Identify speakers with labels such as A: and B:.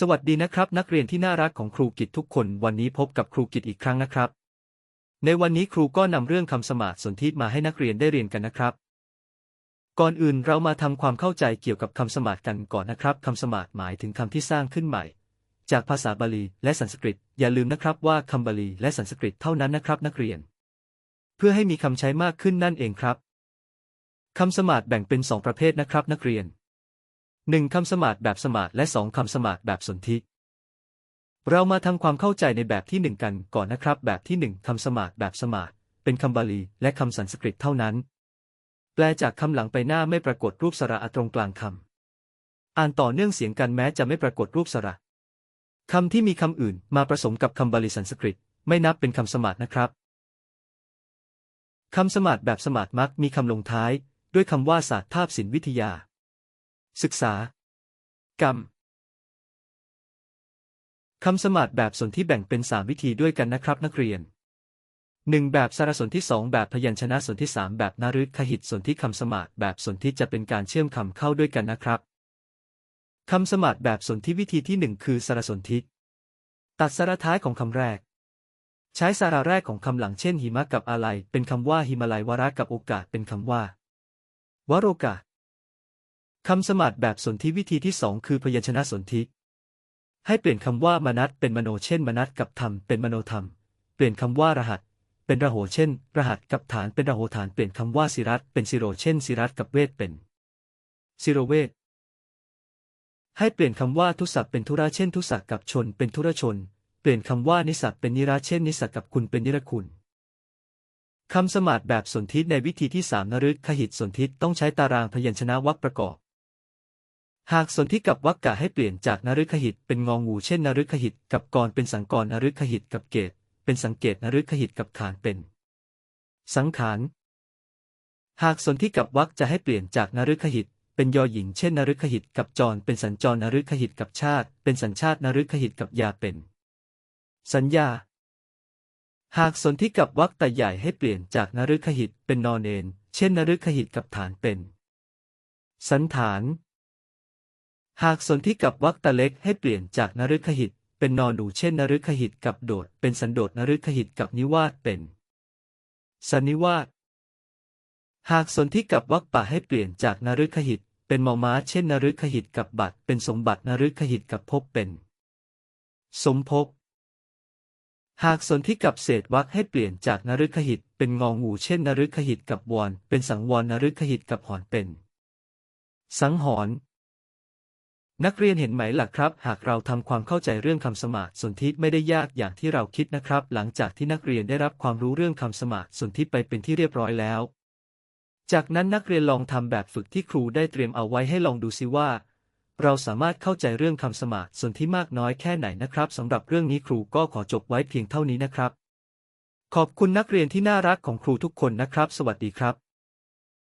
A: สวัสดีนะครับนักเรียนที่น่ารักของครูกิตทุกคน วันนี้พบกับครูกิตอีกครั้งนะครับ ในวันนี้ครูก็นำเรื่องคำสมาธิสนธิมาให้นักเรียนได้เรียนกันนะครับ ก่อนอื่นเรามาทำความเข้าใจเกี่ยวกับคำสมาธิกันก่อนนะครับคำสมาธิหมายถึงคำที่สร้างขึ้นใหม่ จากภาษาบาลีและสันสกฤต อย่าลืมนะครับว่าคำบาลีและสันสกฤตเท่านั้นนะครับนักเรียน เพื่อให้มีคำใช้มากขึ้นนั่นเองครับคำสมาธิแบ่งเป็นสองประเภทนะครับนักเรียน หนึ่งคำสมาธิแบบสมาธิและสองคำสมาธิแบบสนธิเรามาทำความเข้าใจในแบบที่หนึ่งกันก่อนนะครับ แบบที่หนึ่งคำสมาธิแบบสมาธิเป็นคำบาลีและคำสันสกฤตเท่านั้น แปลจากคำหลังไปหน้าไม่ปรากฏรูปสระอะตรงกลางคำอ่านต่อเนื่องเสียงกันแม้จะไม่ปรากฏรูปสระคำที่มีคำอื่นมาผสมกับคำบาลีสันสกฤต ไม่นับเป็นคำสมาธินะครับคำสมาธิแบบสมาธิมักมีคำลงท้าย ด้วยคำว่าศาสตร์ภาพศิลปวิทยา ศึกษา กรรมคำสมาธิแบบสนที่แบ่งเป็น 3 วิธีด้วยกันนะครับนักเรียน 1. แบบสารสนที่ 2 แบบพยัญชนะสนที่ 3 แบบนารึกขหิตสนที่คำสมาธิแบบสนที่จะเป็นการเชื่อมคำเข้าด้วยกันนะครับคำสมาธิแบบสนที่วิธีที่ 1 คือสารสนทิตัดสระท้ายของคำแรก ใช้สาระแรกของคำหลังเช่นหิมะกับอะไร เป็นคำว่าหิมาลัยวาระกับโอกาสเป็นคำว่า วโรกาส คำสมาธิแบบสนธิวิธีที่สองคือพยัญชนะสนธิให้เปลี่ยนคำว่ามนัตเป็นมโนเช่นมนัตกับธรรมเป็นมโนธรรม เปลี่ยนคำว่ารหัส เป็นระโหเช่น รหัสกับฐานเป็นระโหฐานเปลี่ยนคำว่าสิรัตเป็นสิโรเช่นสิรัตกับเวทเป็นสิโรเวทให้เปลี่ยนคำว่าทุสักเป็นธุระเช่นทุสักกับชนเป็นธุระชน เปลี่ยนคำว่านิสักเป็นนิราเช่นนิสักกับคุณเป็นนิรคุณ คำสมาธิแบบสนธิในวิธีที่สามนฤขหิตสนธิต้องใช้ตารางพยัญชนะวรรคประกอบ หากสนธิกับวรรคกะให้เปลี่ยนจากนฤขหิตเป็นงองูเช่นนฤขหิตกับกรเป็นสังกรนฤขหิตกับเกต เป็นสังเกตนฤขหิตกับขานเป็น สังขาร หากสนธิกับวรรคจะให้เปลี่ยนจากนฤขหิตเป็นยอหญิงเช่นนฤขหิตกับจรเป็นสัญจรนฤขหิตกับชาติ เป็นสัญชาตินฤขหิตกับยาเป็น สัญญา หากสนธิกับวรรคแต่ใหญ่ให้เปลี่ยนจากนฤขหิตเป็นนอนเอนเช่นนฤขหิตกับฐานเป็น สันฐาน หากสนธิกับวรรคตะเล็กให้เปลี่ยนจากนฤขหิต เป็นนอนดูเช่นนฤขหิตกับโดด เป็นสันโดษนฤขหิตกับนิวาสเป็นสันนิวาสหากสนธิกับวรรคป่าให้เปลี่ยนจากนฤขหิต เป็นมอม้าเช่นนฤขหิตกับบัตรเป็นสมบัตินฤขหิตกับภพเป็น สมภพหากสนธิกับเศษวรรคให้เปลี่ยนจากนฤขหิต เป็นงองูเช่นนฤขหิตกับวรเป็นสังวรนฤขหิตกับหอนเป็น สังหรณ์ นักเรียนเห็นไหมล่ะครับ หากเราทำความเข้าใจเรื่องคำสมาธิสนธิไม่ได้ยากอย่างที่เราคิดนะครับ หลังจากที่นักเรียนได้รับความรู้เรื่องคำสมาธิสนธิไปเป็นที่เรียบร้อยแล้ว จากนั้นนักเรียนลองทำแบบฝึกที่ครูได้เตรียมเอาไว้ให้ลองดูซิว่า เราสามารถเข้าใจเรื่องคำสมาธิส่วนที่มากน้อยแค่ไหนนะครับสำหรับเรื่องนี้ครูก็ขอจบไว้เพียงเท่านี้นะครับ ขอบคุณนักเรียนที่น่ารักของครูทุกคนนะครับ สวัสดีครับ